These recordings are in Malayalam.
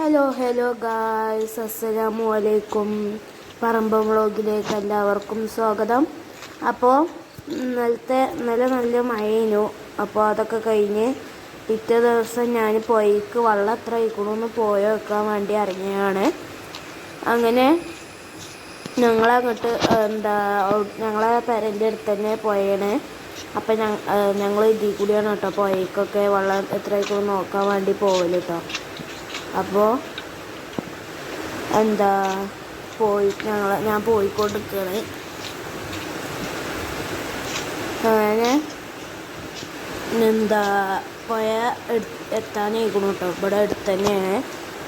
Hello hello guys. അസ്സലാമു അലൈക്കും പറമ്പ് വ്ളോഗിലേക്ക് എല്ലാവർക്കും സ്വാഗതം. അപ്പോൾ ഇന്നലത്തെ നല്ല നല്ല മഴയിനു അപ്പോൾ അതൊക്കെ കഴിഞ്ഞ് പിറ്റേ ദിവസം ഞാൻ പോയിക്ക് വെള്ളം എത്ര ഇക്കണമെന്ന് പോയി വെക്കാൻ വേണ്ടി ഇറങ്ങിയാണ്. അങ്ങനെ ഞങ്ങളങ്ങോട്ട് എന്താ ഞങ്ങളെ പേരന്റെ അടുത്ത് തന്നെ പോയാണ്. അപ്പം ഞങ്ങൾ ഇതിൽ കൂടിയാണ് കേട്ടോ പോയിക്കൊക്കെ വെള്ളം എത്ര ഇക്കണമെന്ന് നോക്കാൻ വേണ്ടി പോകൽ കേട്ടോ. അപ്പോൾ എന്താ പോയി ഞങ്ങൾ ഞാൻ പോയിക്കൊണ്ടിരിക്കുകയാണ് അങ്ങനെ എന്താ പുഴ എത്താനായിക്കണു കേട്ടോ ഇവിടെ അടുത്ത് തന്നെയാണ്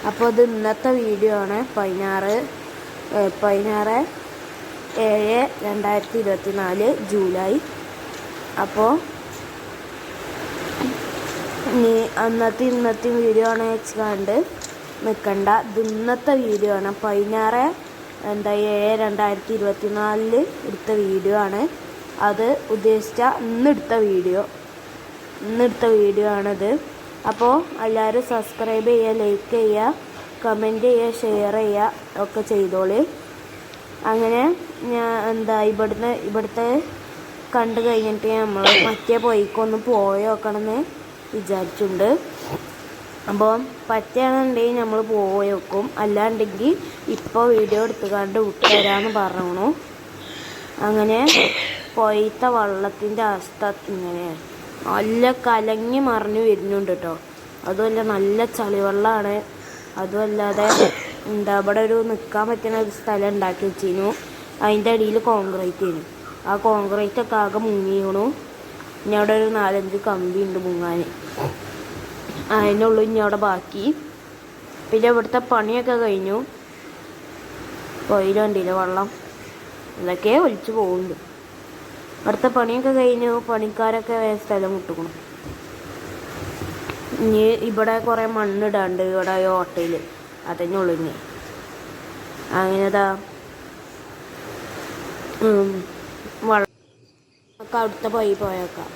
അപ്പോൾ അത് ഇന്നത്തെ വീഡിയോ ആണ്. പതിനാറ് പതിനാറ് ഏഴ് രണ്ടായിരത്തി ഇരുപത്തി നാല് ജൂലൈ. അപ്പോൾ ഇനി അന്നത്തെ ഇന്നത്തെ വീഡിയോ ആണ് വെച്ച് കണ്ട് നിൽക്കണ്ട ഇത് ഇന്നത്തെ വീഡിയോ ആണ്. പതിനാറ് എന്താ ഏഴ് രണ്ടായിരത്തി ഇരുപത്തി നാലിൽ എടുത്ത വീഡിയോ ആണ്. അത് ഉദ്ദേശിച്ച ഇന്നെടുത്ത വീഡിയോ ഇന്നെടുത്ത വീഡിയോ ആണിത്. അപ്പോൾ എല്ലാവരും സബ്സ്ക്രൈബ് ചെയ്യുക ലൈക്ക് ചെയ്യുക കമന്റ് ചെയ്യുക ഷെയർ ചെയ്യുക ഒക്കെ ചെയ്തോളി. അങ്ങനെ ഞാൻ എന്താ ഇവിടുന്ന് ഇവിടുത്തെ കണ്ടു കഴിഞ്ഞിട്ട് നമ്മൾ മറ്റേ പോയിക്കൊന്ന് പോയി നോക്കണമെന്ന് വിചാരിച്ചിട്ടുണ്ട്. അപ്പോൾ പറ്റുകയാണെന്നുണ്ടെങ്കിൽ നമ്മൾ പോയി വെക്കും അല്ലാണ്ടെങ്കിൽ ഇപ്പോൾ വീഡിയോ എടുത്തുകൊണ്ട് വിട്ടുതരാമെന്ന് പറഞ്ഞു അങ്ങനെ പൊയ്ത്ത വള്ളത്തിന്റെ അവസ്ഥ ഇങ്ങനെ. നല്ല കലങ്ങി മറിഞ്ഞു വരുന്നുണ്ട് കേട്ടോ. അതുമല്ല നല്ല ചളിവെള്ളമാണ്. അതുമല്ലാതെ എന്താ ഇവിടെ ഒരു നിൽക്കാൻ പറ്റുന്ന ഒരു സ്ഥലം ഉണ്ടാക്കി വെച്ചിരുന്നു. അതിന്റെ അടിയിൽ കോൺക്രീറ്റ് ചെയ്യുന്നു ആ കോൺക്രീറ്റ് ഒക്കെ ആകെ മുങ്ങിക്കണു ഇനി അവിടെ ഒരു നാലഞ്ച് കമ്പി ഉണ്ട് മുങ്ങാൻ. അതിനുള്ളൂ ഇനി അവിടെ ബാക്കി. പിന്നെ ഇവിടുത്തെ പണിയൊക്കെ കഴിഞ്ഞു. പൊയിലുണ്ടില്ല വെള്ളം. ഇതൊക്കെ ഒലിച്ചു പോകുന്നുണ്ട്. ഇവിടുത്തെ പണിയൊക്കെ കഴിഞ്ഞു. പണിക്കാരൊക്കെ സ്ഥലം വിട്ടുക്കണം. ഇനി ഇവിടെ കുറേ മണ്ണിടാണ്ട് ഇവിടെ ഈ ഓട്ടയിൽ അതന്നെ ഉള്ളു ഇനി. അങ്ങനെതാ ഒക്കെ അവിടുത്തെ പോയി പോയേക്കാം.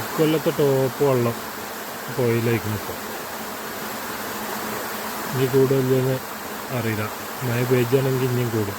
ഇക്കൊല്ലത്തെ ടോപ്പ് വെള്ളം പോയിലേക്ക് നിൽക്കാം. ഇനി കൂടുതൽ അറിയില്ല. മഴ പെയ്യാണെങ്കിൽ ഇനിയും കൂടും.